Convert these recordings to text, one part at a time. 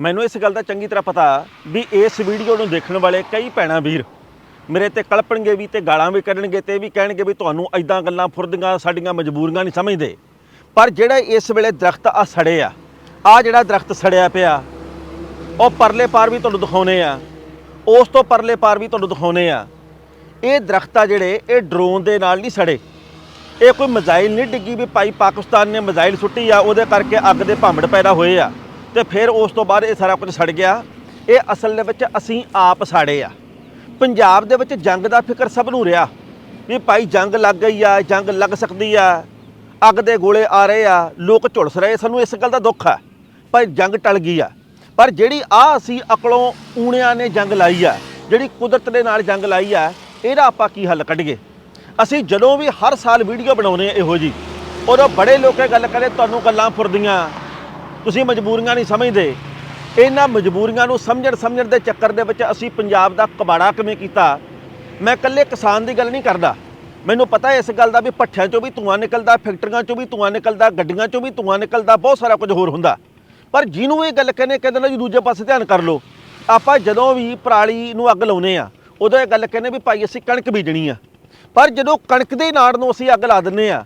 ਮੈਨੂੰ ਇਸ ਗੱਲ ਦਾ ਚੰਗੀ ਤਰ੍ਹਾਂ ਪਤਾ ਵੀ ਇਸ ਵੀਡੀਓ ਨੂੰ ਦੇਖਣ ਵਾਲੇ ਕਈ ਭੈਣਾਂ ਵੀਰ ਮੇਰੇ ਤੇ ਕਲਪਣਗੇ ਵੀ ਤੇ ਗਾਲਾਂ ਵੀ ਕੱਢਣਗੇ ਤੇ ਇਹ ਵੀ ਕਹਿਣਗੇ ਵੀ ਤੁਹਾਨੂੰ ਐਦਾਂ ਗੱਲਾਂ ਫੁਰਦੀਆਂ ਸਾਡੀਆਂ ਮਜਬੂਰੀਆਂ ਨਹੀਂ ਸਮਝਦੇ। ਪਰ ਜਿਹੜਾ ਇਸ ਵੇਲੇ ਦਰਖਤ ਆ ਸੜੇ ਆ ਆ ਜਿਹੜਾ ਦਰਖਤ ਸੜਿਆ ਪਿਆ, ਉਹ ਪਰਲੇ ਪਾਰ ਵੀ ਤੁਹਾਨੂੰ ਦਿਖਾਉਨੇ ਆ, ਉਸ ਤੋਂ ਪਰਲੇ ਪਾਰ ਵੀ ਤੁਹਾਨੂੰ ਦਿਖਾਉਨੇ ਆ। ਇਹ ਦਰਖਤ ਆ ਜਿਹੜੇ, ਇਹ ਡਰੋਨ ਦੇ ਨਾਲ ਨਹੀਂ ਸੜੇ। ਇਹ ਕੋਈ ਮਜ਼ਾਈਲ ਨਹੀਂ ਡਿੱਗੀ ਵੀ ਭਾਈ ਪਾਕਿਸਤਾਨ ਨੇ ਮਜ਼ਾਈਲ ਸੁੱਟੀ ਆ, ਉਹਦੇ ਕਰਕੇ ਅੱਗ ਦੇ ਭਾਂਬੜ ਪੈਦਾ ਹੋਏ ਆ। ਤੇ ਫਿਰ ਉਸ ਤੋਂ ਬਾਅਦ ਇਹ ਸਾਰਾ ਕੁਝ ਸੜ ਗਿਆ। ਇਹ ਅਸਲ ਦੇ ਵਿੱਚ ਅਸੀਂ ਆਪ ਸਾੜੇ ਆ। ਪੰਜਾਬ ਦੇ ਵਿੱਚ ਜੰਗ ਦਾ ਫਿਕਰ ਸਭ ਨੂੰ ਰਿਹਾ ਵੀ ਭਾਈ ਜੰਗ ਲੱਗ ਗਈ ਆ, ਜੰਗ ਲੱਗ ਸਕਦੀ ਆ, ਅੱਗ ਦੇ ਗੋਲੇ ਆ ਰਹੇ ਆ, ਲੋਕ ਝੁਲਸ ਰਹੇ। ਸਾਨੂੰ ਇਸ ਗੱਲ ਦਾ ਦੁੱਖ ਆ, ਪਰ ਜੰਗ ਟਲ ਗਈ ਆ। ਪਰ ਜਿਹੜੀ ਆ ਅਸੀਂ ਅਕਲੋਂ ਊਣਿਆਂ ਨੇ ਜੰਗ ਲਾਈ ਆ, ਜਿਹੜੀ ਕੁਦਰਤ ਦੇ ਨਾਲ ਜੰਗ ਲਾਈ ਆ, ਇਹਦਾ ਆਪਾਂ ਕੀ ਹੱਲ ਕੱਢੀਏ? ਅਸੀਂ ਜਦੋਂ ਵੀ ਹਰ ਸਾਲ ਵੀਡੀਓ ਬਣਾਉਂਦੇ ਆ ਇਹੋ ਜੀ ਉਦੋਂ ਬੜੇ ਲੋਕੇ ਗੱਲ ਕਰੇ ਤੁਹਾਨੂੰ ਗੱਲਾਂ ਫੁਰਦੀਆਂ ਤੁਸੀਂ ਮਜਬੂਰੀਆਂ ਨਹੀਂ ਸਮਝਦੇ। ਇਹਨਾਂ ਮਜਬੂਰੀਆਂ ਨੂੰ ਸਮਝਣ ਸਮਝਣ ਦੇ ਚੱਕਰ ਦੇ ਵਿੱਚ ਅਸੀਂ ਪੰਜਾਬ ਦਾ ਕਬਾੜਾ ਕਿਵੇਂ ਕੀਤਾ? ਮੈਂ ਇਕੱਲੇ ਕਿਸਾਨ ਦੀ ਗੱਲ ਨਹੀਂ ਕਰਦਾ। ਮੈਨੂੰ ਪਤਾ ਇਸ ਗੱਲ ਦਾ ਵੀ ਭੱਠਿਆਂ ਚੋਂ ਵੀ ਧੂਆਂ ਨਿਕਲਦਾ, ਫੈਕਟਰੀਆਂ ਚੋਂ ਵੀ ਧੂਆਂ ਨਿਕਲਦਾ, ਗੱਡੀਆਂ ਚੋਂ ਵੀ ਧੂਆਂ ਨਿਕਲਦਾ, ਬਹੁਤ ਸਾਰਾ ਕੁਝ ਹੋਰ ਹੁੰਦਾ। ਪਰ ਜਿਹਨੂੰ ਇਹ ਗੱਲ ਕਹਿੰਦੇ ਕਹਿੰਦੇ ਨਾ ਜੀ ਦੂਜੇ ਪਾਸੇ ਧਿਆਨ ਕਰ ਲਓ। ਆਪਾਂ ਜਦੋਂ ਵੀ ਪਰਾਲੀ ਨੂੰ ਅੱਗ ਲਾਉਨੇ ਆ ਉਦੋਂ ਇਹ ਗੱਲ ਕਹਿੰਦੇ ਵੀ ਭਾਈ ਅਸੀਂ ਕਣਕ ਬੀਜਣੀ ਆ। ਪਰ ਜਦੋਂ ਕਣਕ ਦੇ ਨਾੜ ਨੂੰ ਅਸੀਂ ਅੱਗ ਲਾ ਦਿੰਨੇ ਆ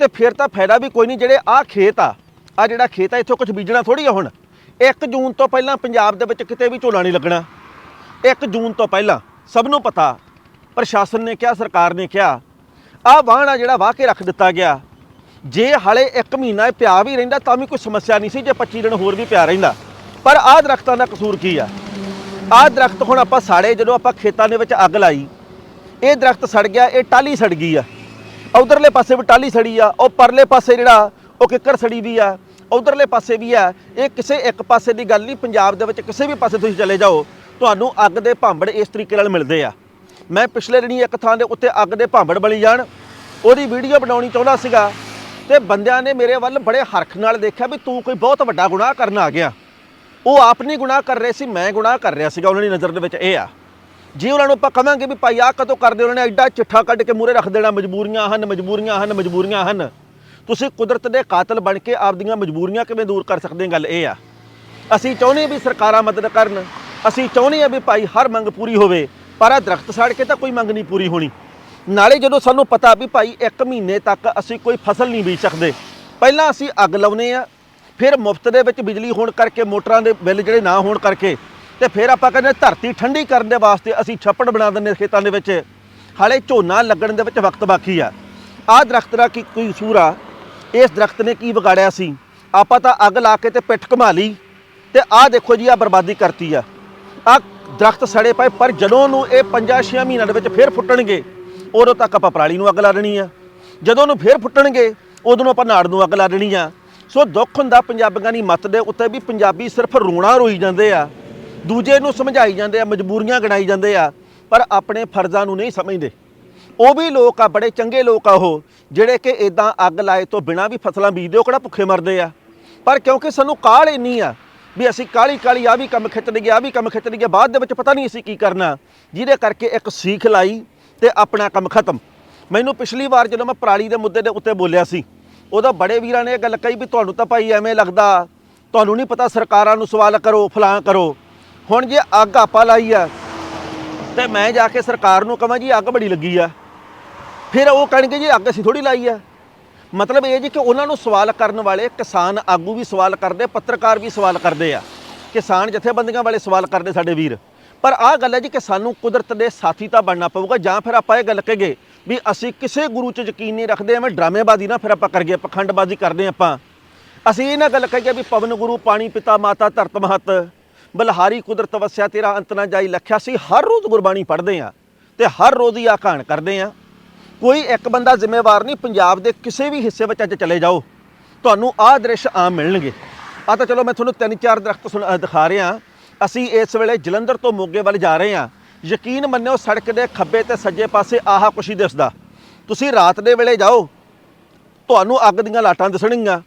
ਤੇ ਫਿਰ ਤਾਂ ਫਾਇਦਾ ਵੀ ਕੋਈ ਨਹੀਂ, ਜਿਹੜੇ ਆਹ ਖੇਤ ਆ ਆ ਜਿਹੜਾ ਖੇਤ ਆ, ਇੱਥੋਂ ਕੁਝ ਬੀਜਣਾ ਥੋੜੀ ਆ ਹੁਣ। 1 ਜੂਨ ਤੋਂ ਪਹਿਲਾਂ ਪੰਜਾਬ ਦੇ ਵਿੱਚ ਕਿਤੇ ਵੀ ਝੋਲਾ ਨਹੀਂ ਲੱਗਣਾ। 1 ਜੂਨ ਤੋਂ ਪਹਿਲਾਂ, ਸਭ ਨੂੰ ਪਤਾ, ਪ੍ਰਸ਼ਾਸਨ ਨੇ ਕਿਹਾ, ਸਰਕਾਰ ਨੇ ਕਿਹਾ ਆਹ ਵਾਹਣਾ ਜਿਹੜਾ ਵਾਹ ਕੇ ਰੱਖ ਦਿੱਤਾ ਗਿਆ। ਜੇ ਹਾਲੇ 1 ਮਹੀਨਾ ਇਹ ਪਿਆ ਵੀ ਰਹਿੰਦਾ, ਤਾਂ ਵੀ ਕੋਈ ਸਮੱਸਿਆ ਨਹੀਂ ਸੀ, ਜੇ 25 ਦਿਨ ਹੋਰ ਵੀ ਪਿਆ ਰਹਿੰਦਾ। ਪਰ ਆਹ ਦਰਖਤਾਂ ਦਾ ਕਸੂਰ ਕੀ ਆ? ਆਹ ਦਰਖਤ ਹੁਣ ਆਪਾਂ ਸਾੜੇ, ਜਦੋਂ ਆਪਾਂ ਖੇਤਾਂ ਦੇ ਵਿੱਚ ਅੱਗ ਲਾਈ, ਇਹ ਦਰਖਤ ਸੜ ਗਿਆ, ਇਹ ਟਾਲੀ ਸੜ ਗਈ ਆ। ਉਧਰਲੇ ਪਾਸੇ ਵੀ ਟਾਲੀ ਸੜੀ ਆ, ਉਹ ਪਰਲੇ ਪਾਸੇ ਜਿਹੜਾ, ਉਹ ਕਿੱਕਰ ਸੜੀ ਵੀ ਆ। ਉਧਰਲੇ ਪਾਸੇ ਵੀ ਹੈ। ਇਹ ਕਿਸੇ ਇੱਕ ਪਾਸੇ ਦੀ ਗੱਲ ਨਹੀਂ, ਪੰਜਾਬ ਦੇ ਵਿੱਚ ਕਿਸੇ ਵੀ ਪਾਸੇ ਤੁਸੀਂ ਚਲੇ ਜਾਓ, ਤੁਹਾਨੂੰ ਅੱਗ ਦੇ ਭਾਂਬੜ ਇਸ ਤਰੀਕੇ ਨਾਲ ਮਿਲਦੇ ਆ। ਮੈਂ ਪਿਛਲੇ ਦਿਨੀ ਇੱਕ ਥਾਂ ਦੇ ਉੱਤੇ ਅੱਗ ਦੇ ਭਾਂਬੜ ਬਲੀ ਜਾਣ, ਉਹਦੀ ਵੀਡੀਓ ਬਣਾਉਣੀ ਚਾਹੁੰਦਾ ਸੀਗਾ, ਤੇ ਬੰਦਿਆਂ ਨੇ ਮੇਰੇ ਵੱਲ ਬੜੇ ਹਰਖ ਨਾਲ ਦੇਖਿਆ ਵੀ ਤੂੰ ਕੋਈ ਬਹੁਤ ਵੱਡਾ ਗੁਨਾਹ ਕਰਨ ਆ ਗਿਆ। ਉਹ ਆਪ ਨਹੀਂ ਗੁਨਾਹ ਕਰ ਰਹੇ ਸੀ, ਮੈਂ ਗੁਨਾਹ ਕਰ ਰਿਹਾ ਸੀਗਾ, ਉਹਨਾਂ ਦੀ ਨਜ਼ਰ ਦੇ ਵਿੱਚ ਇਹ ਆ। ਜੇ ਉਹਨਾਂ ਨੂੰ ਆਪਾਂ ਕਵਾਂਗੇ ਵੀ ਭਾਈ ਆਹ ਕਦੋਂ ਕਰਦੇ, ਉਹਨਾਂ ਨੇ ਐਡਾ ਚਿੱਠਾ ਕੱਢ ਕੇ ਮੂਰੇ ਰੱਖ ਦੇਣਾ, ਮਜਬੂਰੀਆਂ ਹਨ ਮਜਬੂਰੀਆਂ ਹਨ ਮਜਬੂਰੀਆਂ ਹਨ। ਤੁਸੀਂ ਕੁਦਰਤ ਦੇ ਕਾਤਲ ਬਣ ਕੇ ਆਪਦੀਆਂ ਮਜਬੂਰੀਆਂ ਕਿਵੇਂ ਦੂਰ ਕਰ ਸਕਦੇ ਗੱਲ ਇਹ ਆ। ਅਸੀਂ ਚਾਹੁੰਦੇ ਵੀ ਸਰਕਾਰਾਂ ਮਦਦ ਕਰਨ। ਅਸੀਂ ਚਾਹੁੰਦੇ ਹਾਂ ਵੀ ਭਾਈ ਹਰ ਮੰਗ ਪੂਰੀ ਹੋਵੇ, ਪਰ ਆ ਦਰਖਤ ਸਾੜ ਕੇ ਤਾਂ ਕੋਈ ਮੰਗ ਨਹੀਂ ਪੂਰੀ ਹੋਣੀ। ਨਾਲੇ ਜਦੋਂ ਸਾਨੂੰ ਪਤਾ ਵੀ ਭਾਈ 1 ਮਹੀਨੇ ਤੱਕ ਅਸੀਂ ਕੋਈ ਫਸਲ ਨਹੀਂ ਬੀਜ ਸਕਦੇ, ਪਹਿਲਾਂ ਅਸੀਂ ਅੱਗ ਲਾਉਨੇ ਆ ਫਿਰ ਮੁਫਤ ਦੇ ਵਿੱਚ ਬਿਜਲੀ ਹੋਣ ਕਰਕੇ, ਮੋਟਰਾਂ ਦੇ ਬਿੱਲ ਜਿਹੜੇ ਨਾ ਹੋਣ ਕਰਕੇ, ਤੇ ਫਿਰ ਆਪਾਂ ਕਹਿੰਦੇ ਧਰਤੀ ਠੰਡੀ ਕਰਨ ਦੇ ਵਾਸਤੇ ਅਸੀਂ ਛੱਪੜ ਬਣਾ ਦਿੰਦੇ ਖੇਤਾਂ ਦੇ ਵਿੱਚ। ਹਾਲੇ ਝੋਨਾ ਲੱਗਣ ਦੇ ਵਿੱਚ ਵਕਤ ਬਾਕੀ ਆ। ਆਹ ਦਰਖਤ ਦਾ ਕੀ ਕੋਈ ਕਸੂਰ ਆ? ਇਸ ਦਰਖਤ ਨੇ ਕੀ ਵਿਗਾੜਿਆ ਸੀ? ਆਪਾਂ ਤਾਂ ਅੱਗ ਲਾ ਕੇ ਤੇ ਪਿੱਠ ਘੁਮਾ ਲਈ ਤੇ ਆਹ ਦੇਖੋ ਜੀ ਆ ਬਰਬਾਦੀ ਕਰਤੀ ਆ। ਆ ਦਰਖਤ ਸੜੇ ਪਏ, ਪਰ ਜਦੋਂ ਨੂੰ ਇਹ 5-6 ਮਹੀਨਿਆਂ ਦੇ ਵਿੱਚ ਫੇਰ ਫੁੱਟਣਗੇ, ਉਦੋਂ ਤੱਕ ਆਪਾਂ ਪਰਾਲੀ ਨੂੰ ਅੱਗ ਲਾ ਦੇਣੀ ਆ। ਜਦੋਂ ਨੂੰ ਫੇਰ ਫੁੱਟਣਗੇ, ਉਦੋਂ ਨੂੰ ਆਪਾਂ ਨਾੜ ਨੂੰ ਅੱਗ ਲਾ ਦੇਣੀ ਆ। ਸੋ ਦੁੱਖ ਹੁੰਦਾ ਪੰਜਾਬੀਆਂ ਦੀ ਮੱਤ ਦੇ ਉੱਤੇ ਵੀ ਪੰਜਾਬੀ ਸਿਰਫ ਰੋਣਾ ਰੋਈ ਜਾਂਦੇ ਆ, ਦੂਜੇ ਨੂੰ ਸਮਝਾਈ ਜਾਂਦੇ ਆ, ਮਜਬੂਰੀਆਂ ਗਣਾਈ ਜਾਂਦੇ ਆ, ਪਰ ਆਪਣੇ ਫਰਜ਼ਾਂ ਨੂੰ ਨਹੀਂ ਸਮਝਦੇ। ਉਹ ਵੀ ਲੋਕ ਆ, ਬੜੇ ਚੰਗੇ ਲੋਕ ਆ ਉਹ, ਜਿਹੜੇ ਕਿ ਇਦਾਂ ਅੱਗ ਲਾਏ ਤੋਂ ਬਿਨਾਂ ਵੀ ਫਸਲਾਂ ਬੀਜਦੇ, ਉਹ ਕਿਹੜਾ ਭੁੱਖੇ ਮਰਦੇ ਆ? ਪਰ ਕਿਉਂਕਿ ਸਾਨੂੰ ਕਾਹਲ ਇੰਨੀ ਆ ਵੀ ਅਸੀਂ ਕਾਲੀ ਕਾਲੀ ਆ ਵੀ ਕੰਮ ਖਿੱਚ ਲਈਏ ਆ ਵੀ ਕੰਮ ਖਿੱਚ ਲਈਏ, ਬਾਅਦ ਦੇ ਵਿੱਚ ਪਤਾ ਨਹੀਂ ਅਸੀਂ ਕੀ ਕਰਨਾ। ਜਿਹਦੇ ਕਰਕੇ ਇੱਕ ਸੀਖ ਲਾਈ ਤੇ ਆਪਣਾ ਕੰਮ ਖਤਮ। ਮੈਨੂੰ ਪਿਛਲੀ ਵਾਰ ਜਦੋਂ ਮੈਂ ਪਰਾਲੀ ਦੇ ਮੁੱਦੇ ਦੇ ਉੱਤੇ ਬੋਲਿਆ ਸੀ, ਉਹਦਾ ਬੜੇ ਵੀਰਾਂ ਨੇ ਇਹ ਗੱਲ ਕਹੀ ਵੀ ਤੁਹਾਨੂੰ ਤਾਂ ਭਾਈ ਐਵੇਂ ਲੱਗਦਾ, ਤੁਹਾਨੂੰ ਨਹੀਂ ਪਤਾ ਸਰਕਾਰਾਂ ਨੂੰ ਸਵਾਲ ਕਰੋ ਫਲਾਂ ਕਰੋ। ਹੁਣ ਜੇ ਅੱਗ ਆਪਾਂ ਲਾਈ ਆ, ਤੇ ਮੈਂ ਜਾ ਕੇ ਸਰਕਾਰ ਨੂੰ ਕਹਾਂ ਜੀ ਅੱਗ ਬੜੀ ਲੱਗੀ ਆ। ਫਿਰ ਉਹ ਕਹਿਣਗੇ ਜੀ, ਅੱਗ ਅਸੀਂ ਥੋੜੀ ਲਾਈ ਆ। ਮਤਲਬ ਇਹ ਜੀ ਕਿ ਉਹਨਾਂ ਨੂੰ ਸਵਾਲ ਕਰਨ ਵਾਲੇ ਕਿਸਾਨ ਆਗੂ ਵੀ ਸਵਾਲ ਕਰਦੇ, ਪੱਤਰਕਾਰ ਵੀ ਸਵਾਲ ਕਰਦੇ ਆ। ਕਿਸਾਨ ਜਥੇਬੰਦੀਆਂ ਵਾਲੇ ਸਵਾਲ ਕਰਦੇ ਸਾਡੇ ਵੀਰ। ਪਰ ਆਹ ਗੱਲ ਹੈ ਜੀ ਕਿ ਸਾਨੂੰ ਕੁਦਰਤ ਦੇ ਸਾਥੀ ਤਾਂ ਬਣਨਾ ਪਊਗਾ, ਜਾਂ ਫਿਰ ਆਪਾਂ ਇਹ ਗੱਲ ਕਹੀਏ ਵੀ ਅਸੀਂ ਕਿਸੇ ਗੁਰੂ 'ਚ ਯਕੀਨ ਨਹੀਂ ਰੱਖਦੇ, ਐਵੇਂ ਡਰਾਮੇਬਾਜ਼ੀ ਨਾ ਫਿਰ ਆਪਾਂ ਕਰਗੇ ਪਖੰਡਬਾਜ਼ੀ ਕਰਦੇ ਆਪਾਂ। ਅਸੀਂ ਇਹ ਨਾ ਗੱਲ ਕਹੀਏ ਵੀ ਪਵਨ ਗੁਰੂ, ਪਾਣੀ ਪਿਤਾ, ਮਾਤਾ, ਧਰਤ ਮਹਤ, ਬਲਹਾਰੀ ਕੁਦਰਤ ਵਸਿਆ ਤੇਰਾ ਅੰਤ ਨਾ ਜਾਈ ਲਖਿਆ ਸੀ ਹਰ ਰੋਜ਼ ਗੁਰਬਾਣੀ ਪੜ੍ਹਦੇ ਆ ਤੇ ਹਰ ਰੋਜ਼ ਹੀ ਆ ਕਹਾਣ ਕਰਦੇ ਆ ਕੋਈ ਇੱਕ ਬੰਦਾ ਜ਼ਿੰਮੇਵਾਰ ਨਹੀਂ, ਪੰਜਾਬ ਦੇ ਕਿਸੇ ਵੀ ਹਿੱਸੇ ਵਿੱਚ ਅੱਜ ਚਲੇ ਜਾਓ। ਤੁਹਾਨੂੰ ਆਹ ਦ੍ਰਿਸ਼ ਆਮ ਮਿਲਣਗੇ। ਆ ਤਾਂ ਚਲੋ ਮੈਂ ਤੁਹਾਨੂੰ ਤਿੰਨ ਚਾਰ ਦਰਖਤ ਸੁਣ- ਦਿਖਾ ਰਿਹਾ ਅਸੀਂ ਇਸ ਵੇਲੇ ਜਲੰਧਰ ਤੋਂ ਮੋਗੇ ਵੱਲ ਜਾ ਰਹੇ ਹਾਂ। ਯਕੀਨ ਮੰਨਿਓ ਸੜਕ ਦੇ ਖੱਬੇ ਤੇ ਸੱਜੇ ਪਾਸੇ ਆਹ ਕੁਛ ਹੀ ਦਿਸਦਾ। ਤੁਸੀਂ ਰਾਤ ਦੇ ਵੇਲੇ ਜਾਓ। ਤੁਹਾਨੂੰ ਅੱਗ ਦੀਆਂ ਲਾਟਾਂ ਦਿਸਣਗੀਆਂ।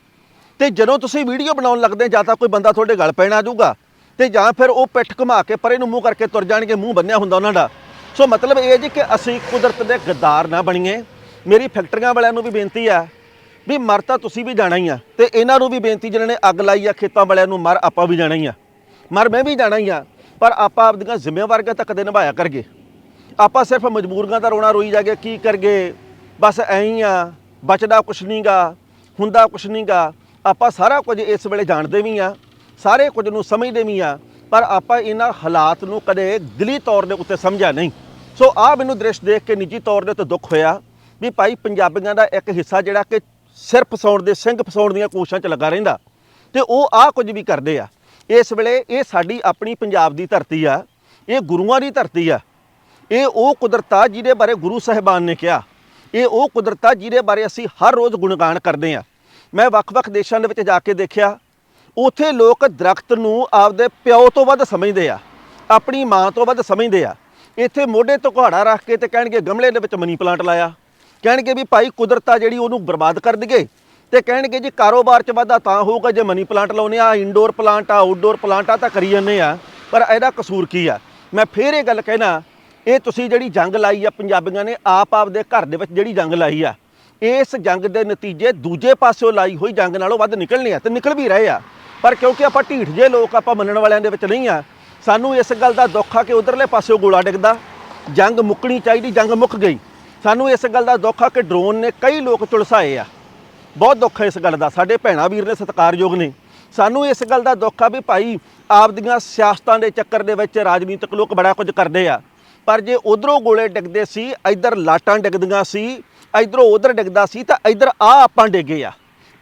ਤੇ ਜਦੋਂ ਤੁਸੀਂ ਵੀਡੀਓ ਬਣਾਉਣ ਲੱਗਦੇ, ਜਾਂ ਤਾਂ ਕੋਈ ਬੰਦਾ ਤੁਹਾਡੇ ਗਲ ਪੈਣ ਆ ਜਾਊਗਾ। ਤੇ ਜਾਂ ਫਿਰ ਉਹ ਪਿੱਠ ਘੁਮਾ ਕੇ ਪਰੇ ਨੂੰ ਮੂੰਹ ਕਰਕੇ ਤੁਰ ਜਾਣਗੇ, ਮੂੰਹ ਬੰਨਿਆ ਹੁੰਦਾ ਉਹਨਾਂ ਦਾ। ਸੋ ਮਤਲਬ ਇਹ ਜੀ ਕਿ ਅਸੀਂ ਕੁਦਰਤ ਦੇ ਗਦਾਰ ਨਾ ਬਣੀਏ। ਮੇਰੀ ਫੈਕਟਰੀਆਂ ਵਾਲਿਆਂ ਨੂੰ ਵੀ ਬੇਨਤੀ ਆ ਵੀ ਮਰ ਤਾਂ ਤੁਸੀਂ ਵੀ ਜਾਣਾ ਹੀ ਆ ਤੇ ਇਹਨਾਂ ਨੂੰ ਵੀ ਬੇਨਤੀ ਜਿਹਨਾਂ ਨੇ ਅੱਗ ਲਾਈ ਆ, ਖੇਤਾਂ ਵਾਲਿਆਂ ਨੂੰ ਮਰ ਆਪਾਂ ਵੀ ਜਾਣਾ ਹੀ ਆ। ਮਰ ਮੈਂ ਵੀ ਜਾਣਾ ਹੀ ਆ, ਪਰ ਆਪਾਂ ਆਪਦੀਆਂ ਜ਼ਿੰਮੇਵਾਰੀਆਂ ਤੱਕ ਦੇ ਨਿਭਾਇਆ ਕਰਗੇ। ਆਪਾਂ ਸਿਰਫ ਮਜਬੂਰੀਆਂ ਦਾ ਰੋਣਾ ਰੋਈ ਜਾਗੇ, ਕੀ ਕਰਗੇ, ਬਸ ਐਂ ਹੀ ਆ, ਬਚਦਾ ਕੁਛ ਨਹੀਂਗਾ, ਹੁੰਦਾ ਕੁਛ ਨਹੀਂਗਾ। ਆਪਾਂ ਸਾਰਾ ਕੁਝ ਇਸ ਵੇਲੇ ਜਾਣਦੇ ਵੀ ਆ, ਸਾਰੇ ਕੁਝ ਨੂੰ ਸਮਝਦੇ ਵੀ ਆ ਪਰ ਆਪਾਂ ਇਹਨਾਂ ਹਾਲਾਤ ਨੂੰ ਕਦੇ ਦਿਲੀ ਤੌਰ ਦੇ ਉੱਤੇ ਸਮਝਿਆ ਨਹੀਂ। ਸੋ ਆ ਮੈਨੂੰ ਦ੍ਰਿਸ਼ ਦੇਖ ਕੇ ਨਿੱਜੀ ਤੌਰ ਦੇ ਉੱਤੇ ਦੁੱਖ ਹੋਇਆ ਵੀ ਭਾਈ ਪੰਜਾਬੀਆਂ ਦਾ ਇੱਕ ਹਿੱਸਾ ਜਿਹੜਾ ਕਿ ਸਿਰ ਫਸਾਉਣ ਦੇ ਸਿੰਘ ਫਸਾਉਣ ਦੀਆਂ ਕੋਸ਼ਿਸ਼ਾਂ 'ਚ ਲੱਗਾ ਰਹਿੰਦਾ। ਤੇ ਉਹ ਆ ਕੁਝ ਵੀ ਕਰਦੇ ਆ। ਇਸ ਵੇਲੇ ਇਹ ਸਾਡੀ ਆਪਣੀ ਪੰਜਾਬ ਦੀ ਧਰਤੀ ਆ, ਇਹ ਗੁਰੂਆਂ ਦੀ ਧਰਤੀ ਆ। ਇਹ ਉਹ ਕੁਦਰਤ ਆ ਜਿਹਦੇ ਬਾਰੇ ਗੁਰੂ ਸਾਹਿਬਾਨ ਨੇ ਕਿਹਾ। ਇਹ ਉਹ ਕੁਦਰਤ ਆ ਜਿਹਦੇ ਬਾਰੇ ਅਸੀਂ ਹਰ ਰੋਜ਼ ਗੁਣਗਾਨ ਕਰਦੇ ਆ। ਮੈਂ ਵੱਖ-ਵੱਖ ਦੇਸ਼ਾਂ ਦੇ ਵਿੱਚ ਜਾ ਕੇ ਦੇਖਿਆ। ਉੱਥੇ ਲੋਕ ਦਰਖਤ ਨੂੰ ਆਪਦੇ ਪਿਓ ਤੋਂ ਵੱਧ ਸਮਝਦੇ ਆ, ਆਪਣੀ ਮਾਂ ਤੋਂ ਵੱਧ ਸਮਝਦੇ ਆ। ਇੱਥੇ ਮੋਢੇ ਤੋਂ ਘਾੜਾ ਰੱਖ ਕੇ ਤੇ ਕਹਿਣਗੇ ਗਮਲੇ ਦੇ ਵਿੱਚ ਮਨੀ ਪਲਾਂਟ ਲਾਇਆ। ਕਹਿਣਗੇ ਵੀ ਭਾਈ ਕੁਦਰਤ ਆ ਜਿਹੜੀ ਉਹਨੂੰ ਬਰਬਾਦ ਕਰ ਦਈਏ। ਤੇ ਕਹਿਣਗੇ ਜੀ ਕਾਰੋਬਾਰ 'ਚ ਵਾਧਾ ਤਾਂ ਹੋਊਗਾ ਜੇ ਮਨੀ ਪਲਾਂਟ ਲਾਉਨੇ ਆ ਇਨਡੋਰ ਪਲਾਂਟ ਆ ਆਊਟਡੋਰ ਪਲਾਂਟ ਆ ਤਾਂ ਕਰੀ ਜਾਂਦੇ ਆ। ਪਰ ਇਹਦਾ ਕਸੂਰ ਕੀ ਆ? ਮੈਂ ਫੇਰ ਇਹ ਗੱਲ ਕਹਿਣਾ, ਇਹ ਤੁਸੀਂ ਜਿਹੜੀ ਜੰਗ ਲਾਈ ਆ ਪੰਜਾਬੀਆਂ ਨੇ, ਆਪ ਆਪ ਦੇ ਘਰ ਦੇ ਵਿੱਚ ਜਿਹੜੀ ਜੰਗ ਲਾਈ ਆ, ਇਸ ਜੰਗ ਦੇ ਨਤੀਜੇ ਦੂਜੇ ਪਾਸਿਓਂ ਲਾਈ ਹੋਈ ਜੰਗ ਨਾਲੋਂ ਵੱਧ ਨਿਕਲਣੇ ਆ ਤੇ ਨਿਕਲ ਵੀ ਰਹੇ ਆ। ਪਰ ਕਿਉਂਕਿ ਆਪਾਂ ਢੀਠ ਜੇ ਲੋਕ ਆਪਾਂ ਮੰਨਣ ਵਾਲਿਆਂ ਦੇ ਵਿੱਚ ਨਹੀਂ ਆ, ਸਾਨੂੰ ਇਸ ਗੱਲ ਦਾ ਦੁੱਖ ਆ ਕਿ ਉਧਰਲੇ ਪਾਸਿਓਂ ਗੋਲਾ ਡਿੱਗਦਾ, ਜੰਗ ਮੁੱਕਣੀ ਚਾਹੀਦੀ, ਜੰਗ ਮੁੱਕ ਗਈ। ਸਾਨੂੰ ਇਸ ਗੱਲ ਦਾ ਦੁੱਖ ਆ ਕਿ ਡਰੋਨ ਨੇ ਕਈ ਲੋਕ ਚੁਲਸਾਏ ਆ। ਬਹੁਤ ਦੁੱਖ ਹੈ ਇਸ ਗੱਲ ਦਾ, ਸਾਡੇ ਭੈਣਾ ਵੀਰ ਨੇ ਸਤਿਕਾਰਯੋਗ ਨੇ। ਸਾਨੂੰ ਇਸ ਗੱਲ ਦਾ ਦੁੱਖ ਆ ਵੀ ਭਾਈ ਆਪਦੀਆਂ ਸਿਆਸਤਾਂ ਦੇ ਚੱਕਰ ਦੇ ਵਿੱਚ ਰਾਜਨੀਤਿਕ ਲੋਕ ਬੜਾ ਕੁਝ ਕਰਦੇ ਆ। ਪਰ ਜੇ ਉਧਰੋਂ ਗੋਲੇ ਡਿੱਗਦੇ ਸੀ, ਇੱਧਰ ਲਾਟਾਂ ਡਿੱਗਦੀਆਂ ਸੀ, ਇੱਧਰੋਂ ਉਧਰ ਡਿੱਗਦਾ ਸੀ, ਤਾਂ ਇੱਧਰ ਆ ਆਪਾਂ ਡਿੱਗੇ ਆ।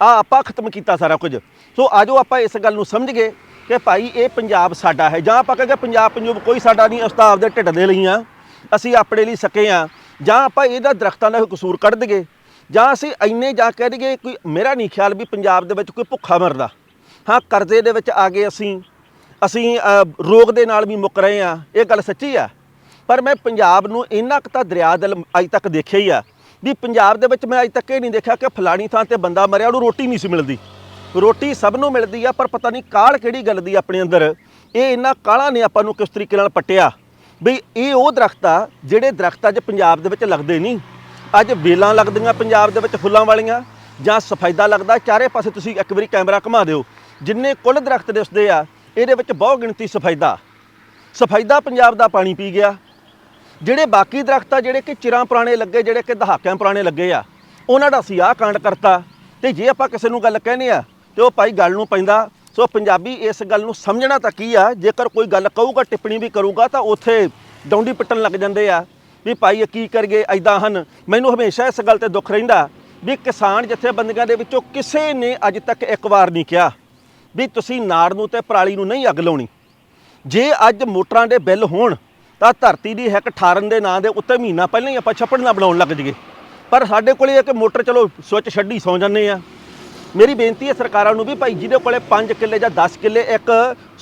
ਆ ਆਪਾਂ ਖਤਮ ਕੀਤਾ ਸਾਰਾ ਕੁਝ। ਸੋ ਆਜੋ ਆਪਾਂ ਇਸ ਗੱਲ ਨੂੰ ਸਮਝ ਗਏ ਕਿ ਭਾਈ ਇਹ ਪੰਜਾਬ ਸਾਡਾ ਹੈ। ਜਾਂ ਆਪਾਂ ਕਹਿੰਦੇ ਪੰਜਾਬ ਪੰਜਾਬ ਕੋਈ ਸਾਡਾ ਨਹੀਂ ਉਸਤਾਦ ਦੇ ਢਿੱਡ ਦੇ ਲਈ ਆ। ਅਸੀਂ ਆਪਣੇ ਲਈ ਸਕੇ ਆ। ਜਾਂ ਆਪਾਂ ਇਹਦਾ ਦਰਖਤਾਂ ਦਾ ਕਸੂਰ ਕੱਢ ਦਈਏ। ਜਾਂ ਅਸੀਂ ਇੰਨੇ ਜਾ ਕਹਿ ਦਈਏ ਕੋਈ ਮੇਰਾ ਨਹੀਂ ਖਿਆਲ ਵੀ ਪੰਜਾਬ ਦੇ ਵਿੱਚ ਕੋਈ ਭੁੱਖਾ ਮਰਦਾ। ਹਾਂ, ਕਰਜ਼ੇ ਦੇ ਵਿੱਚ ਆ ਗਏ ਅਸੀਂ। ਅਸੀਂ ਰੋਗ ਦੇ ਨਾਲ ਵੀ ਮੁੱਕ ਰਹੇ ਆ। ਇਹ ਗੱਲ ਸੱਚੀ ਆ। ਪਰ ਮੈਂ ਪੰਜਾਬ ਨੂੰ ਇੰਨਾ ਕੁ ਤਾਂ ਦਰਿਆ ਦਿਲ ਅੱਜ ਤੱਕ ਦੇਖਿਆ ਹੀ ਆ। ਵੀ ਪੰਜਾਬ ਦੇ ਵਿੱਚ ਮੈਂ ਅੱਜ ਤੱਕ ਇਹ ਨਹੀਂ ਦੇਖਿਆ ਕਿ ਫਲਾਣੀ ਥਾਂ ਤੇ ਬੰਦਾ ਮਰਿਆ, ਉਹਨੂੰ ਰੋਟੀ ਨਹੀਂ ਸੀ ਮਿਲਦੀ। ਰੋਟੀ ਸਭ ਨੂੰ ਮਿਲਦੀ ਆ, ਪਰ ਪਤਾ ਨਹੀਂ ਕਾਲ ਕਿਹੜੀ ਗੱਲ ਦੀ ਆਪਣੇ ਅੰਦਰ। ਇਹ ਇੰਨਾ ਕਾਲਾ ਨੇ ਆਪਾਂ ਨੂੰ ਕਿਸ ਤਰੀਕੇ ਨਾਲ ਪੱਟਿਆ। ਵੀ ਇਹ ਉਹ ਦਰਖਤ ਆ, ਜਿਹੜੇ ਦਰਖਤ ਅੱਜ ਪੰਜਾਬ ਦੇ ਵਿੱਚ ਲੱਗਦੇ ਨਹੀਂ। ਅੱਜ ਵੇਲਾਂ ਲੱਗਦੀਆਂ ਪੰਜਾਬ ਦੇ ਵਿੱਚ ਫੁੱਲਾਂ ਵਾਲੀਆਂ, ਜਾਂ ਸਫੈਦਾ ਲੱਗਦਾ, ਚਾਰੇ ਪਾਸੇ ਤੁਸੀਂ ਇੱਕ ਵਾਰੀ ਕੈਮਰਾ ਘੁਮਾ ਦਿਓ। ਜਿੰਨੇ ਕੁੱਲ ਦਰਖਤ ਦਿਸਦੇ ਆ, ਇਹਦੇ ਵਿੱਚ ਬਹੁ ਗਿਣਤੀ ਸਫੈਦਾ। ਸਫੈਦਾ ਪੰਜਾਬ ਦਾ ਪਾਣੀ ਪੀ ਗਿਆ। ਜਿਹੜੇ ਬਾਕੀ ਦਰਖਤ ਆ, ਜਿਹੜੇ ਕਿ ਚਿਰਾਂ ਪੁਰਾਣੇ ਲੱਗੇ, ਜਿਹੜੇ ਕਿ ਦਹਾਕਿਆਂ ਪੁਰਾਣੇ ਲੱਗੇ ਆ, ਉਹਨਾਂ ਦਾ ਅਸੀਂ ਆਹ ਕਾਂਡ ਕਰਤਾ। ਤੇ ਜੇ ਆਪਾਂ ਕਿਸੇ ਨੂੰ ਗੱਲ ਕਹਿੰਦੇ ਆ ਤੇ ਉਹ ਭਾਈ ਗੱਲ ਨੂੰ ਪੈਂਦਾ। ਸੋ ਪੰਜਾਬੀ ਇਸ ਗੱਲ ਨੂੰ ਸਮਝਣਾ ਤਾਂ ਕੀ ਆ? ਜੇਕਰ ਕੋਈ ਗੱਲ ਕਹੂਗਾ, ਟਿੱਪਣੀ ਵੀ ਕਰੂਗਾ, ਤਾਂ ਉੱਥੇ ਡੌਂਡੀ ਪਿੱਟਣ ਲੱਗ ਜਾਂਦੇ ਆ। ਵੀ ਭਾਈ ਇਹ ਕੀ ਕਰਗੇ ਐਦਾਂ ਹਨ। ਮੈਨੂੰ ਹਮੇਸ਼ਾ ਇਸ ਗੱਲ ਤੇ ਦੁੱਖ ਰਹਿੰਦਾ ਵੀ ਕਿਸਾਨ ਜਥੇਬੰਦੀਆਂ ਦੇ ਵਿੱਚੋਂ ਕਿਸੇ ਨੇ ਅੱਜ ਤੱਕ ਇੱਕ ਵਾਰ ਨਹੀਂ ਕਿਹਾ ਵੀ ਤੁਸੀਂ ਨਾੜ ਨੂੰ ਤੇ ਪਰਾਲੀ ਨੂੰ ਨਹੀਂ ਅੱਗ ਲਾਉਣੀ। ਜੇ ਅੱਜ ਮੋਟਰਾਂ ਦੇ ਬਿੱਲ ਹੋਣ, ਤਾਂ ਧਰਤੀ ਦੀ ਹਿੱਕ ਠਾਰਨ ਦੇ ਨਾਂ ਦੇ ਉੱਤੇ ਮਹੀਨਾ ਪਹਿਲਾਂ ਹੀ ਆਪਾਂ ਛੱਪੜ ਨਾ ਬਣਾਉਣ ਲੱਗ ਜਗੇ ਪਰ ਸਾਡੇ ਕੋਲੇ ਇਹ ਕਿ ਮੋਟਰ ਚਲੋ ਸੁੱਚ ਛੱਡੀ ਸੌ ਜਾਂਦੇ ਆ। ਮੇਰੀ ਬੇਨਤੀ ਹੈ ਸਰਕਾਰਾਂ ਨੂੰ ਵੀ ਭਾਈ ਜਿਹਦੇ ਕੋਲੇ 5 ਕਿੱਲੇ ਜਾਂ 10 ਕਿੱਲੇ ਇੱਕ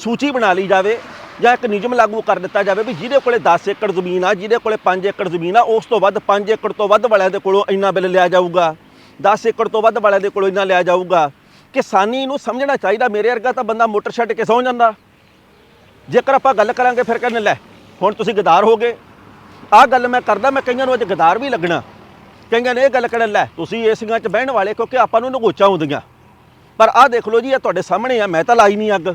ਸੂਚੀ ਬਣਾ ਲਈ ਜਾਵੇ ਜਾਂ ਇੱਕ ਨਿਯਮ ਲਾਗੂ ਕਰ ਦਿੱਤਾ ਜਾਵੇ ਵੀ ਜਿਹਦੇ ਕੋਲੇ 10 ਏਕੜ ਜ਼ਮੀਨ ਆ, ਜਿਹਦੇ ਕੋਲੇ 5 ਏਕੜ ਜ਼ਮੀਨ ਆ, ਉਸ ਤੋਂ ਵੱਧ 5 ਏਕੜ ਤੋਂ ਵੱਧ ਵਾਲਿਆਂ ਦੇ ਕੋਲੋਂ ਇੰਨਾ ਬਿੱਲ ਲਿਆ ਜਾਊਗਾ। 10 ਏਕੜ ਤੋਂ ਵੱਧ ਵਾਲਿਆਂ ਦੇ ਕੋਲੋਂ ਇੰਨਾ ਲਿਆ ਜਾਊਗਾ। ਕਿਸਾਨੀ ਨੂੰ ਸਮਝਣਾ ਚਾਹੀਦਾ, ਮੇਰੇ ਵਰਗਾ ਤਾਂ ਬੰਦਾ ਮੋਟਰ ਛੱਡ ਕੇ ਸੌਂ ਜਾਂਦਾ। ਜੇਕਰ ਆਪਾਂ ਗੱਲ ਕਰਾਂਗੇ ਫਿਰ ਕਹਿੰਦੇ ਲੈ, ਹੁਣ ਤੁਸੀਂ ਗਦਾਰ ਹੋ ਗਏ ਆਹ ਗੱਲ ਮੈਂ ਕਰਦਾ, ਮੈਂ ਕਈਆਂ ਨੂੰ ਅੱਜ ਗਦਾਰ ਵੀ ਲੱਗਣਾ। ਕਈਆਂ ਨੇ ਇਹ ਗੱਲ ਕਰਨ ਲੈ, ਤੁਸੀਂ ਏਸੀਆਂ 'ਚ ਬਹਿਣ ਵਾਲੇ ਕਿਉਂਕਿ ਆਪਾਂ ਨੂੰ ਨਗੋਚਾ ਹੁੰਦੀਆਂ ਪਰ ਆਹ ਦੇਖ ਲਓ ਜੀ, ਇਹ ਤੁਹਾਡੇ ਸਾਹਮਣੇ ਆ, ਮੈਂ ਤਾਂ ਲਾਈ ਨਹੀਂ ਅੱਗ।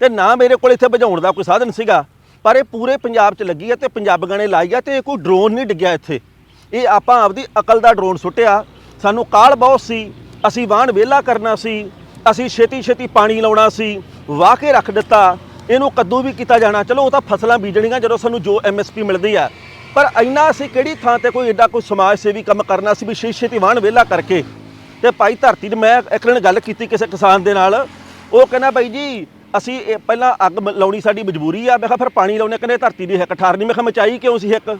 ਤੇ ਨਾ ਮੇਰੇ ਕੋਲ ਇੱਥੇ ਬੁਝਾਉਣ ਦਾ ਕੋਈ ਸਾਧਨ ਸੀਗਾ। ਪਰ ਇਹ ਪੂਰੇ ਪੰਜਾਬ 'ਚ ਲੱਗੀ ਆ ਤੇ ਪੰਜਾਬੀਆਂ ਨੇ ਲਾਈ ਆ ਤੇ ਇਹ ਕੋਈ ਡਰੋਨ ਨਹੀਂ ਡਿੱਗਿਆ ਇੱਥੇ। ਇਹ ਆਪਾਂ ਆਪਦੀ ਅਕਲ ਦਾ ਡਰੋਨ ਸੁੱਟਿਆ। ਸਾਨੂੰ ਕਾਲ ਬਹੁਤ ਸੀ। ਅਸੀਂ ਵਾਹਣ ਵਿਹਲਾ ਕਰਨਾ ਸੀ। ਅਸੀਂ ਛੇਤੀ ਛੇਤੀ ਪਾਣੀ ਲਾਉਣਾ ਸੀ। ਵਾਹ ਕੇ ਰੱਖ ਦਿੱਤਾ। ਇਹਨੂੰ ਕੱਦੂ ਵੀ ਕੀਤਾ ਜਾਣਾ। ਚਲੋ ਉਹ ਤਾਂ ਫਸਲਾਂ ਬੀਜਣੀਆਂ, ਜਦੋਂ ਸਾਨੂੰ ਜੋ ਐਮਐਸਪੀ ਮਿਲਦੀ ਆ। ਪਰ ਇੰਨਾ ਅਸੀਂ ਕਿਹੜੀ ਥਾਂ ਤੇ ਕੋਈ ਐਡਾ ਕੋਈ ਸਮਾਜ ਸੇਵੀ ਕੰਮ ਕਰਨਾ ਸੀ ਵੀ ਸ਼ੀਸ਼ੇ 'ਤੇ ਵਾਹਣ ਵਿਹਲਾ ਕਰਕੇ ਤੇ ਭਾਈ ਧਰਤੀ ਦੀ ਮੈਂ ਇੱਕ ਦਿਨ ਗੱਲ ਕੀਤੀ ਕਿਸੇ ਕਿਸਾਨ ਦੇ ਨਾਲ, ਉਹ ਕਹਿੰਦਾ ਬਾਈ ਜੀ, ਅਸੀਂ ਇਹ ਪਹਿਲਾਂ ਅੱਗ ਲਾਉਣੀ ਸਾਡੀ ਮਜਬੂਰੀ ਆ। ਮੈਂ ਕਿਹਾ ਫਿਰ ਪਾਣੀ ਲਾਉਣੇ ਕਹਿੰਦੇ ਧਰਤੀ ਦੀ ਹਿੱਕ ਠਾਰਨੀ। ਮੈਂ ਕਿਹਾ ਮਚਾਈ ਕਿਉਂ ਸੀ ਹਿੱਕ?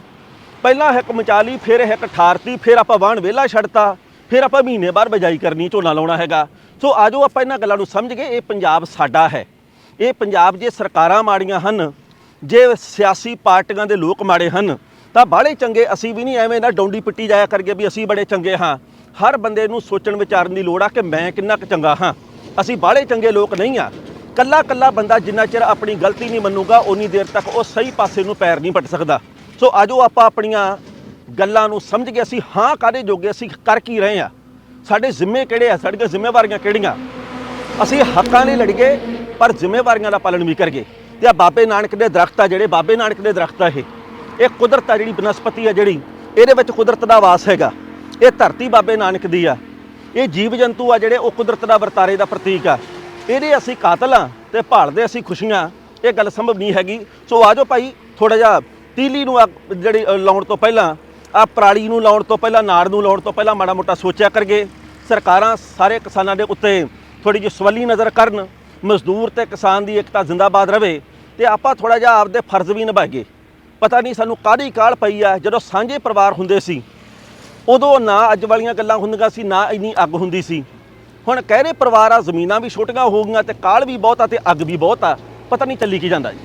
ਪਹਿਲਾਂ ਹਿੱਕ ਮਚਾ ਲਈ, ਫਿਰ ਹਿੱਕ ਠਾਰਤੀ, ਫਿਰ ਆਪਾਂ ਵਾਹਣ ਵਿਹਲਾ ਛੱਡਤਾ, ਫਿਰ ਆਪਾਂ ਮਹੀਨੇ ਬਾਅਦ ਬਜਾਈ ਕਰਨੀ, ਝੋਨਾ ਲਾਉਣਾ ਹੈਗਾ। ਸੋ ਆਜੋ ਆਪਾਂ ਇਹਨਾਂ ਗੱਲਾਂ ਨੂੰ ਸਮਝ ਗਏ ਇਹ ਪੰਜਾਬ ਸਾਡਾ ਹੈ। ਇਹ ਪੰਜਾਬ ਜੇ ਸਰਕਾਰਾਂ ਮਾੜੀਆਂ ਹਨ, ਜੇ ਸਿਆਸੀ ਪਾਰਟੀਆਂ ਦੇ ਲੋਕ ਮਾੜੇ ਹਨ ਤਾਂ ਬਾਹਲੇ ਚੰਗੇ ਅਸੀਂ ਵੀ ਨਹੀਂ ਐਵੇਂ ਨਾ ਡੌਂਡੀ ਪਿੱਟੀ ਜਾਇਆ ਕਰਕੇ ਵੀ ਅਸੀਂ ਬੜੇ ਚੰਗੇ ਹਾਂ। ਹਰ ਬੰਦੇ ਨੂੰ ਸੋਚਣ ਵਿਚਾਰਨ ਦੀ ਲੋੜ ਆ ਕਿ ਮੈਂ ਕਿੰਨਾ ਕੁ ਚੰਗਾ ਹਾਂ। ਅਸੀਂ ਬਾਹਲੇ ਚੰਗੇ ਲੋਕ ਨਹੀਂ ਆ। ਕੱਲਾ ਕੱਲਾ ਬੰਦਾ ਜਿੰਨਾ ਚਿਰ ਆਪਣੀ ਗਲਤੀ ਨਹੀਂ ਮੰਨੂਗਾ ਉਨੀ ਦੇਰ ਤੱਕ ਉਹ ਸਹੀ ਪਾਸੇ ਨੂੰ ਪੈਰ ਨਹੀਂ ਪੱਟ ਸਕਦਾ। ਸੋ ਆਜੋ ਆਪਾਂ ਆਪਣੀਆਂ ਗੱਲਾਂ ਨੂੰ ਸਮਝ ਕੇ ਅਸੀਂ ਹਾਂ ਕਾਦੇ ਜੋਗੇ ਅਸੀਂ ਕਰ ਕੀ ਰਹੇ ਆ? ਸਾਡੇ ਜ਼ਿੰਮੇ ਕਿਹੜੇ ਆ? ਸਾਡੀਆਂ ਜ਼ਿੰਮੇਵਾਰੀਆਂ ਕਿਹੜੀਆਂ? ਅਸੀਂ ਹੱਕਾਂ ਲਈ ਲੜੀਏ, ਪਰ ਜ਼ਿੰਮੇਵਾਰੀਆਂ ਦਾ ਪਾਲਣ ਵੀ ਕਰੀਏ। ਤੇ ਆ ਬਾਬੇ ਨਾਨਕ ਦੇ ਦਰਖਤ ਆ ਜਿਹੜੇ, ਬਾਬੇ ਨਾਨਕ ਦੇ ਦਰਖਤ ਆ ਇਹ। ਇਹ ਕੁਦਰਤ ਆ ਜਿਹੜੀ ਬਨਸਪਤੀ ਆ ਜਿਹੜੀ, ਇਹਦੇ ਵਿੱਚ ਕੁਦਰਤ ਦਾ ਵਾਸ ਹੈਗਾ। ਇਹ ਧਰਤੀ ਬਾਬੇ ਨਾਨਕ ਦੀ ਆ। ਇਹ ਜੀਵ ਜੰਤੂ ਆ ਜਿਹੜੇ ਉਹ ਕੁਦਰਤ ਦਾ ਵਰਤਾਰੇ ਦਾ ਪ੍ਰਤੀਕ ਆ। ਇਹਦੇ ਅਸੀਂ ਕਾਤਲ ਆ ਤੇ ਭਾਲਦੇ ਅਸੀਂ ਖੁਸ਼ੀਆਂ ਇਹ ਗੱਲ ਸੰਭਵ ਨਹੀਂ ਹੈਗੀ। ਸੋ ਆਜੋ ਭਾਈ ਥੋੜਾ ਜਿਹਾ ਤੀਲੀ ਨੂੰ ਅੱਗ ਜਿਹੜੀ ਲਾਉਣ ਤੋਂ ਪਹਿਲਾਂ, ਆ ਪਰਾਲੀ ਨੂੰ ਲਾਉਣ ਤੋਂ ਪਹਿਲਾਂ, ਨਾੜ ਨੂੰ ਲਾਉਣ ਤੋਂ ਪਹਿਲਾਂ ਮਾੜਾ ਮੋਟਾ ਸੋਚਿਆ ਕਰਗੇ। ਸਰਕਾਰਾਂ ਸਾਰੇ ਕਿਸਾਨਾਂ ਦੇ ਉੱਤੇ ਥੋੜੀ ਜਿਹੀ ਸਵੱਲੀ ਨਜ਼ਰ ਕਰਨ। ਮਜ਼ਦੂਰ ਤੇ ਕਿਸਾਨ ਦੀ ਇਕਤਾ ਜ਼ਿੰਦਾਬਾਦ ਰਵੇ ਤੇ ਆਪਾਂ ਥੋੜਾ ਜਿਹਾ ਆਪਦੇ ਫਰਜ਼ ਵੀ ਨਿਭਾਈਏ। ਪਤਾ ਨਹੀਂ ਸਾਨੂੰ ਕਾਹਦੀ ਕਾਲ ਪਈ ਆ, ਜਦੋਂ ਸਾਂਝੇ ਪਰਿਵਾਰ ਹੁੰਦੇ ਸੀ, ਉਦੋਂ ਨਾ ਅੱਜ ਵਾਲੀਆਂ ਗੱਲਾਂ ਹੁੰਦੀਆਂ ਸੀ, ਨਾ ਇੰਨੀ ਅੱਗ ਹੁੰਦੀ ਸੀ। ਹੁਣ ਕਹਿਰੇ ਪਰਿਵਾਰ ਆ ਜ਼ਮੀਨਾਂ ਵੀ ਛੋਟੀਆਂ ਹੋ ਗਈਆਂ ਤੇ ਕਾਲ ਵੀ ਬਹੁਤ ਆ ਤੇ ਅੱਗ ਵੀ ਬਹੁਤ ਆ, ਪਤਾ ਨਹੀਂ ਚੱਲੀ ਕੀ ਜਾਂਦਾ ਜੀ।